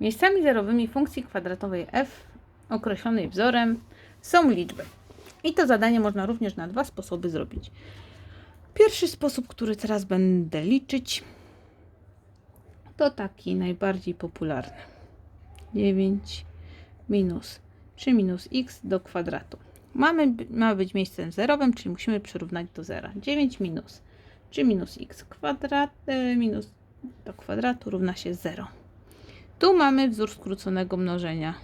Miejscami zerowymi funkcji kwadratowej f określonej wzorem są liczby. I to zadanie można również na dwa sposoby zrobić. Pierwszy sposób, który teraz będę liczyć, to taki najbardziej popularny. 9 minus 3 minus x do kwadratu. Mamy, ma być miejscem zerowym, czyli musimy przyrównać do zera. 9 minus 3 minus x kwadrat e, minus do kwadratu równa się 0. Tu mamy wzór skróconego mnożenia.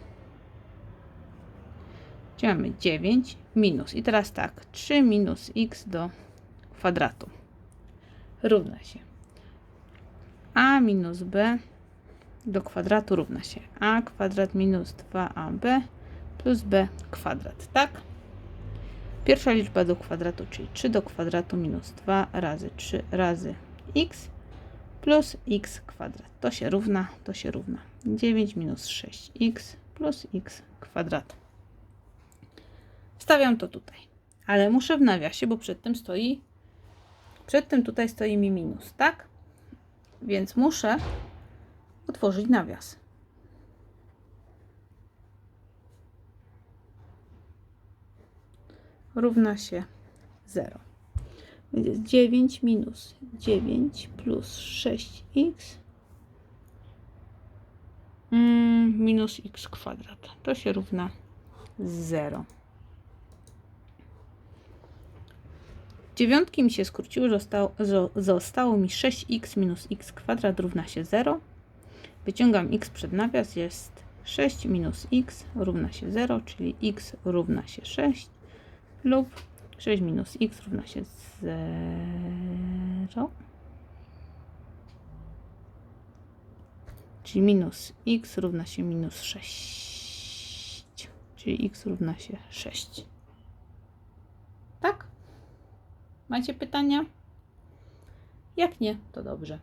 Gdzie mamy 9 minus. I teraz tak, 3 minus x do kwadratu równa się a minus b do kwadratu równa się a kwadrat minus 2ab plus b kwadrat, tak? Pierwsza liczba do kwadratu, czyli 3 do kwadratu minus 2 razy 3 razy x plus x kwadrat. To się równa, to się równa. 9 minus 6x plus x kwadrat. Wstawiam to tutaj. Ale muszę w nawiasie, bo przed tym stoi, przed tym tutaj stoi mi minus, tak? Więc muszę otworzyć nawias. Równa się 0. Będzie 9 minus 9 plus 6x mm, minus x kwadrat. To się równa 0. Dziewiątki mi się skróciły, zostało, zo- zostało mi 6x minus x kwadrat równa się 0. Wyciągam x przed nawias, jest 6 minus x równa się 0, czyli x równa się 6 lub 6 minus x równa się 0. Czyli minus x równa się minus 6. Czyli x równa się 6. Tak? Macie pytania? Jak nie, to dobrze.